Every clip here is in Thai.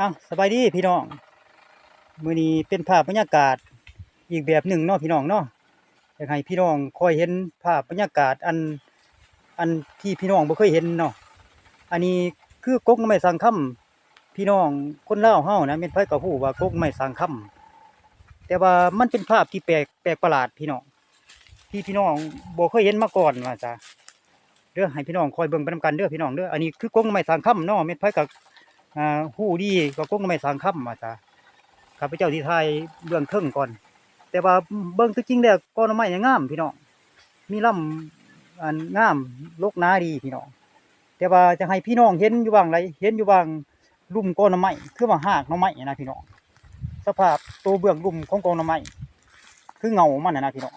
อ้าวสบายดีพี่น้องมื้อนี้เป็นภาพบรรยากาศอีกแบบหนึ่งเนาะพี่น้องเนาะอยากให้พี่น้องคอยเห็นภาพบรรยากาศอันอันที่พี่น้องบ่เคยเห็นเนาะอันนี้คือกกน้ำไม้สังคำพี่น้องคนเล่าเฮานะแม่นไผก็ฮู้ว่ากกน้ำไม้สังคำแต่ว่ามันเป็นภาพที่แปลกแปลกประหลาดพี่น้องที่พี่น้องบ่เคยเห็นมาก่อนว่าซะเด้อให้พี่น้องคอยเบิ่งไปนํกันเด้อพี่น้องเด้ออันนี้คือกกน้ำไม้สังคำเนาะแม่นไผก็อ่าหู้ดีก็คงไม่สังคำมาจ้ะข้าพเจ้าที่ไทยเบื้องเทิงก่อน แต่ว่าเบื้องตัวจริงแล้วก้อนไม้เนี่ยงามพี่น้องมีลำอันงามลกหนาดีพี่น้องแต่ว่าจะให้พี่น้องเห็นอยู่บางไรเห็นอยู่บางลุ่มก้อนไม้คือว่าหากน่อไม้นะพี่น้องสภาพตัวเบื้องลุ่มของก้อนไม้คือเงามันนะพี่น้อง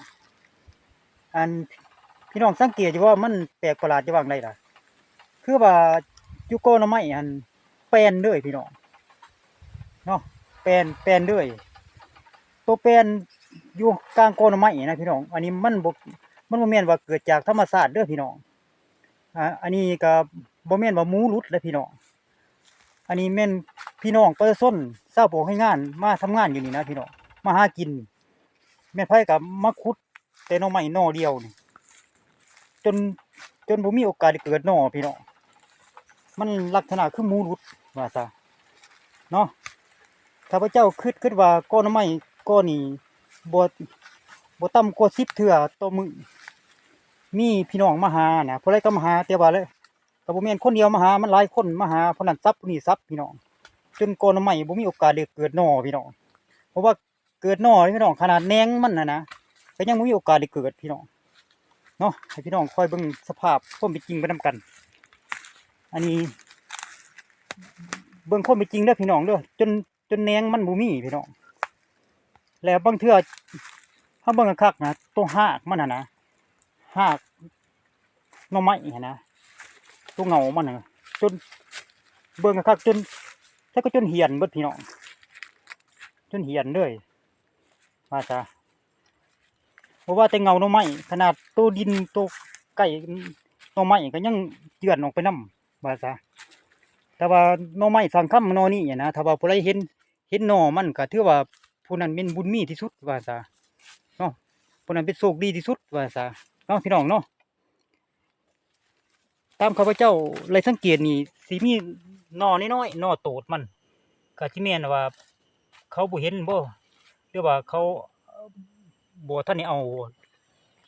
อันพี่น้องสังเกตอยู่ว่ามันแปลกประหลาดอยู่บางไรล่ะ คือว่าอยู่ก้อนไม้อัน แปลนด้อยพี่น้องเนาะแปลนแปลนด้อยตัวแปลนอยู่กลางโคนไม้นะพี่น้อง อันนี้มันบ่มันบ่แม่นว่าเกิดจากธรรมชาติเด้อพี่น้องอ่าอันนี้ก็บ่แม่นว่าหมูหลุดเลยพี่น้อง อันนี้แม่นพี่น้องประชาชนชาโปกให้งานมาทำงานอยู่นี่นะพี่น้อง มาหากิน แม่นไผกับมาขุด แต่น่อไม้นอเดียวนี่จนจนบ่มีโอกาสเกิดนอพี่น้อง มันลักษณะคือมูหลุดว่าซะเนาะข้าพเจ้าคิดคิดว่าก้อนไม้ก้อนนี้บ่บ่ต่ำกว่า10เทื่อต่อมือมีพี่น้องมาหานะผู้ใดก็มาหาแต่ว่าเลยก็บ่แม่นคนเดียวมาหา มันหลายคนมาหาผู้นั้นซับนี้ซับพี่น้องจนก้อนไม้บ่มีโอกาสได้เกิดหน่อพี่น้องเพราะว่าเกิดหน่อพี่น้องขนาดแนงมันนะนะก็ยังบ่มีโอกาสได้เกิดพี่น้องเนาะให้พี่น้องคอยเบิ่งสภาพความเป็นจริงไปนำกัน อันนี้ เบิ่งคนเป็นจริงเด้อพี่น้องเด้อจนจนแนงมันบ่มีพี่น้อง แล้วบางเทื่อถ้าเบิ่งคักนะตัวหากมันนะนะหากน่อไม้หั้นนะตัวเงามันนะจนเบิ่งคักจนถ้าก็จนเหียนเบิดพี่น้องจนเหียนเลยว่าซะเพราะว่าแต่เงาหน่อไม้ขนาดตัวดินตัวไก่หน่อไม้ก็ยังเจือนออกไปน้ำ ว่าซะแต่ว่าหน่อไม้สังคำหน่อนี้เนี่ยนะถ้าว่าผู้ใดเห็นเห็นหน่อมันก็ถือว่าผู้นั้นเป็นบุญมีที่สุดว่าซะเนาะผู้นั้นเป็นโชคดีที่สุดว่าซะเนาะพี่น้องเนาะตามข้าพเจ้าเลยสังเกตนี่สิมีหน่อน้อยๆหน่อโตดมันก็สิแม่นว่า เขาบ่เห็นบ่หรือว่าเขาบ่ทันได้เอา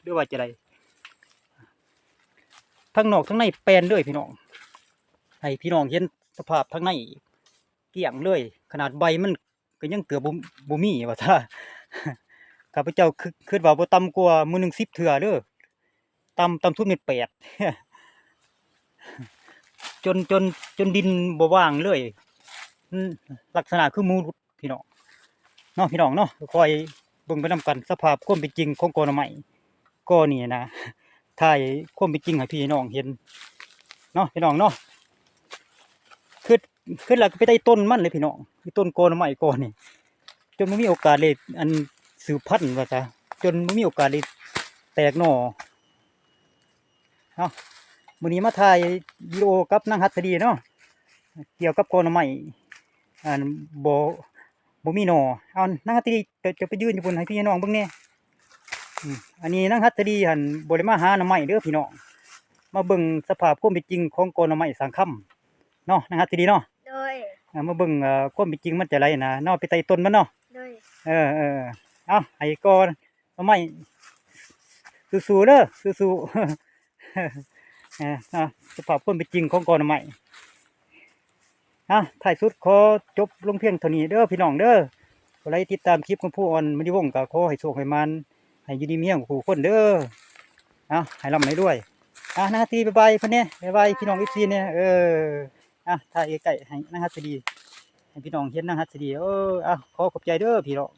หรือว่าจะไดทั้งนอกทั้งในแปลนเลยพี่น้อง ให้พี่น้องเห็นสภาพทางในเกลี่ยงเลย ขนาดใบมันก็ยังเกือบบ่บ่มีว่าถ้าข้าพเจ้าคิดคิดว่าบ่ต่ำกว่ามือหนึ่ง10เทื่อเด้อต่ำต่ำสุดเม็ดแปดจนจนจนดินบ่ว่างเลยลักษณะคือมูรุดพี่น้องเนาะพี่น้องเนาะคอยเบิ่งไปนํกันสภาพความเป็นจริงของกอนาไม้ก็นี่นะถ่ายความเป็นจริงให้พี่น้องเห็นเนาะพี่น้องเนาะ คือคือหลักไปได้ต้นมันเลยพี่น้องคือต้นโกนไม้ก่อนนี่จนไม่มีโอกาสเลยอันสืบพันธุ์ว่าซะจนไม่มีโอกาสเลยแตกหน่อเอามือนี้มาถ่ายวิดีโอกับนางหัตถดีเนาะเกี่ยวกับโกนไม้อันโบ่บ่มีหน่อเอานางหัตถดีจะจะไปยืนอยู่บนให้พี่น้องเบิ่งแหน่อืมอันนี้นางหัตถดีหันโบ่ได้มาหาหน่อไม้เด้อพี่น้องมาเบิ่งสภาพความเป็นจริงของโกนไม้สังคำเนาะนะครับทีนี้เนาะ มาเบิ่งเอ่อความเป็นจริงมันจะไรนะเนาะไปไต่ต้นมันเนาะโดยเออเออเอาให้ก่อนเอาไม่สู้ๆเด้อสู้ๆเออเอาสภาพความเป็นจริงของก่อนใหม่อะท้ายสุดขอจบลงเพียงเท่านี้เด้อพี่น้องเด้อใครติดตามคลิปของผู้อ่อนมันดีวงก็ขอให้โชคให้มันให้อยูดีเมียงผู้คนเด้อเอาให้ร่ำให้ด้วยอะนาทีบ๊ายบายเพื่อนเนี่ยบ๊ายบายพี่น้องอีซีเนี่ยเออ อะถ่ายใกล้ๆให้นางฮัสดีให้พี่น้องเห็นนางฮัสดีเอออะขอขอบใจเด้อพี่น้อง